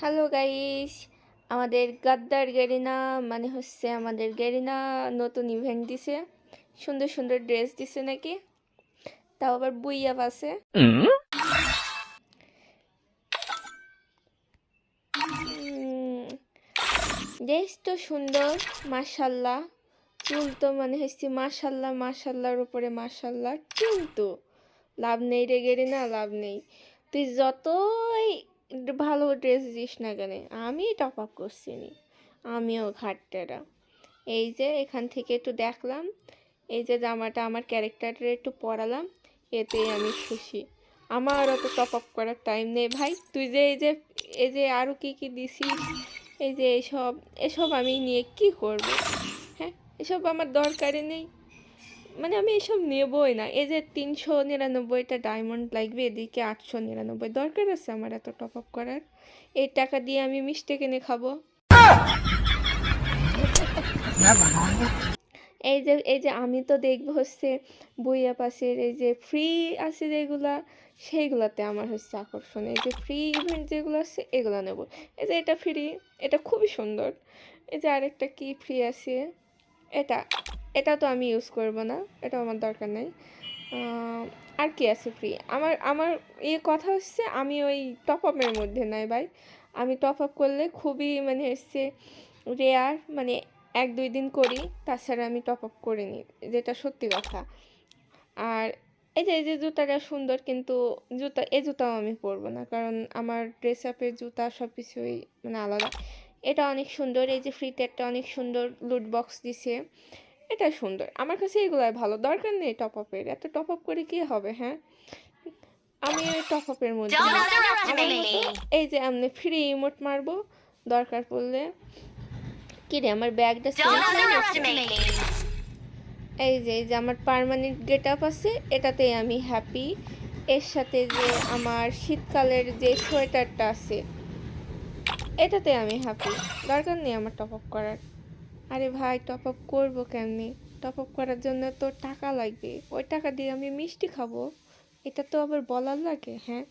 Hello guys আমাদের গাদ্দার Garena মানে হচ্ছে আমাদের গেরিনা নতুন ইভেন্ট দিছে। সুন্দর সুন্দর ড্রেস দিছে নাকি? তাও আবার বুইয়া আছে। ড্রেস তো সুন্দর মাশাল্লাহ। চুল তো মানে হচ্ছে মাশাল্লাহ মাশাল্লাহর উপরে মাশাল্লাহ। কিন্তু লাভ নেই রে গেরি না লাভ নেই। তুই যতই ভালো ড্রেস দিস না কেন? আমি টপ আপ করছি নি। আমিও ঘাটটারা। এই যে এখান থেকে একটু দেখলাম, এই যে জামাটা আমার ক্যারেক্টারে একটু পরালাম, এতেই আমি খুশি। আমার অত টপ আপ করার টাইম নেই ভাই। তুই যে এই যে এই যে আরও কী কী দিছিস, এই যে এসব এসব আমি নিয়ে কি করব? হ্যাঁ এসব আমার দরকারই নেই। মানে আমি এসব নেবই না। এই যে তিনশো নিরানব্বইটা ডায়মন্ড লাগবে, এদিকে আটশো নিরানব্বই। দরকার আছে আমার এত টপ আপ করার। এই টাকা দিয়ে আমি মিষ্টি কিনে খাব। এই যে এই যে আমি তো দেখব হচ্ছে বইয়া পাশের এই যে ফ্রি আছে যেগুলা, সেইগুলাতে আমার হচ্ছে আকর্ষণ। এই যে ফ্রি ইভেন্ট যেগুলো আছে, এগুলো নেব। এই যে এটা ফ্রি এটা খুবই সুন্দর। এই যে আরেকটা কি ফ্রি আছে? এটা। এটা তো আমি ইউজ করব না এটা আমার দরকার নেই। আর কি আছে ফ্রি আমার আমার ইয়ে কথা হচ্ছে আমি ওই টপ আপের মধ্যে নাই ভাই। আমি টপ আপ করলে খুবই মানে হচ্ছে রেয়ার মানে এক দুই দিন করি, তাছাড়া আমি টপ আপ করিনি যেটা সত্যি কথা। আর এই যে এই যে জুতাটা সুন্দর কিন্তু জুতা এই জুতাও আমি পরবো না, কারণ আমার ড্রেস আপের জুতা সব কিছুই মানে আলাদা। এটা অনেক সুন্দর, এই যে ফ্রিতে একটা অনেক সুন্দর লুট বক্স দিছে। এটা সুন্দর। আমার কাছে এগুলাই ভালো। দরকার নেই টপ আপের এত টপ আপ করে কি হবে হ্যাঁ? আমি ওই টপ আপের মধ্যে এই যে আমি ফ্রি ইমোট মারবো দরকার পড়লে। কি রে আমার ব্যাগটা. এই যে এই যে আমার পার্মানেন্ট গেট আপ আছে এটাতেই আমি হ্যাপি এর সাথে যে আমার শীতকালের যে সোয়েটারটা আছে এটাতে আমি হ্যাপি দরকার নেই আমার টপ আপ করার। আরে ভাই টপ আপ করব কেমনি? টপ আপ করার জন্য তো টাকা লাগবে। ওই টাকা দিয়ে আমি মিষ্টি খাব। এটা তো আবার বলার লাগে হ্যাঁ?